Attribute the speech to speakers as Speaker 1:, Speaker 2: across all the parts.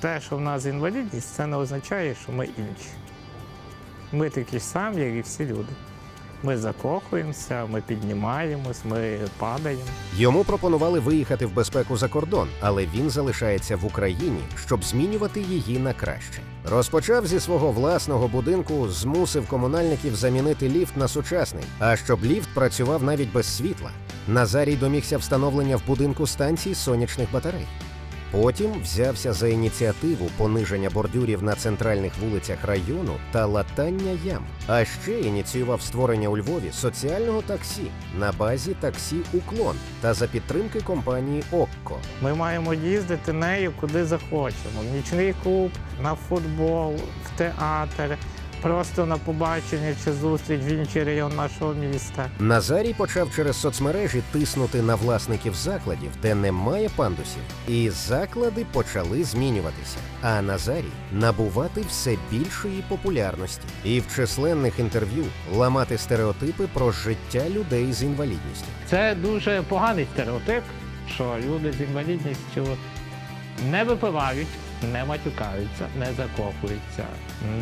Speaker 1: Те, що в нас інвалідність, це не означає, що ми інші. Ми такі ж самі, як і всі люди. Ми закохуємося, ми піднімаємось, ми падаємо.
Speaker 2: Йому пропонували виїхати в безпеку за кордон, але він залишається в Україні, щоб змінювати її на краще. Розпочав зі свого власного будинку, змусив комунальників замінити ліфт на сучасний, а щоб ліфт працював навіть без світла. Назарій домігся встановлення в будинку станції сонячних батарей. Потім взявся за ініціативу пониження бордюрів на центральних вулицях району та латання ям. А ще ініціював створення у Львові соціального таксі на базі таксі Уклон та за підтримки компанії Окко.
Speaker 1: Ми маємо їздити нею куди захочемо. В нічний клуб, на футбол, в театр, просто на побачення чи зустріч в інший район нашого міста.
Speaker 2: Назарій почав через соцмережі тиснути на власників закладів, де немає пандусів, і заклади почали змінюватися. А Назарій набувати все більшої популярності і в численних інтерв'ю ламати стереотипи про життя людей з інвалідністю.
Speaker 1: Це дуже поганий стереотип, що люди з інвалідністю не випивають, не матюкаються, не закохуються,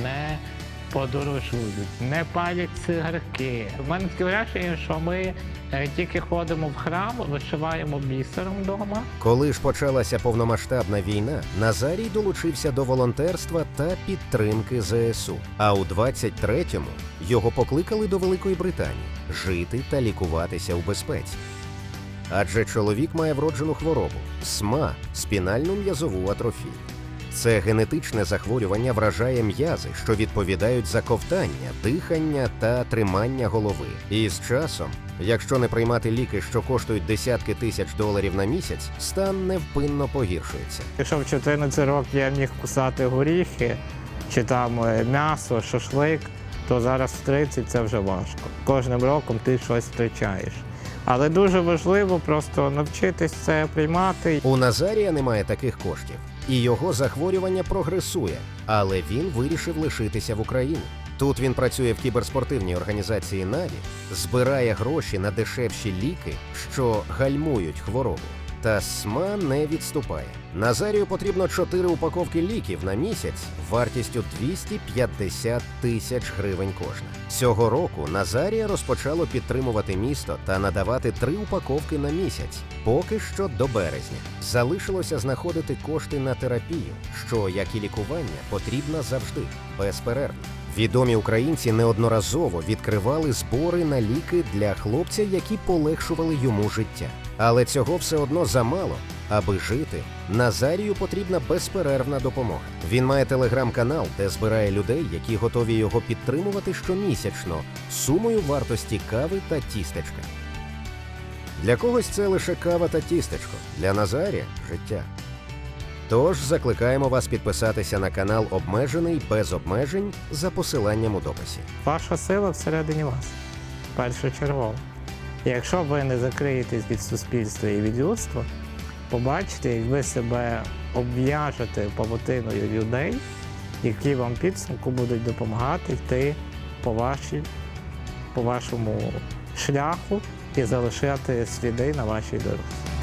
Speaker 1: не подорожують, не палять цигарки. У мене таке враження, що ми е, тільки ходимо в храм, вишиваємо бісером вдома.
Speaker 2: Коли ж почалася повномасштабна війна, Назарій долучився до волонтерства та підтримки ЗСУ. А у 23-му його покликали до Великої Британії жити та лікуватися у безпеці. Адже чоловік має вроджену хворобу СМА спінальну м'язову атрофію. Це генетичне захворювання вражає м'язи, що відповідають за ковтання, дихання та тримання голови. І з часом, якщо не приймати ліки, що коштують десятки тисяч доларів на місяць, стан невпинно погіршується.
Speaker 1: Якщо в 14 років я міг кусати горіхи чи там е, м'ясо, шашлик, то зараз в 30 це вже важко. Кожним роком ти щось втрачаєш. Але дуже важливо просто навчитись це приймати.
Speaker 2: У Назарія немає таких коштів, і його захворювання прогресує, але він вирішив лишитися в Україні. Тут він працює в кіберспортивній організації Наві, збирає гроші на дешевші ліки, що гальмують хворобу. Та СМА не відступає. Назарію потрібно 4 упаковки ліків на місяць вартістю 250 тисяч гривень кожна. Цього року Назарія розпочало підтримувати місто та надавати три упаковки на місяць, поки що до березня. Залишилося знаходити кошти на терапію, що, як і лікування, потрібна завжди, безперервно. Відомі українці неодноразово відкривали збори на ліки для хлопця, які полегшували йому життя. Але цього все одно замало. Аби жити, Назарію потрібна безперервна допомога. Він має телеграм-канал, де збирає людей, які готові його підтримувати щомісячно сумою вартості кави та тістечка. Для когось це лише кава та тістечко, для Назарія життя. Тож закликаємо вас підписатися на канал Обмежений без обмежень за посиланням у дописі.
Speaker 1: Ваша сила всередині вас, першочергово. Якщо ви не закриєтесь від суспільства і від людства, побачите, як ви себе обв'яжете павутиною людей, які вам підсумку будуть допомагати йти по, вашій, по вашому шляху і залишати сліди на вашій дорозі.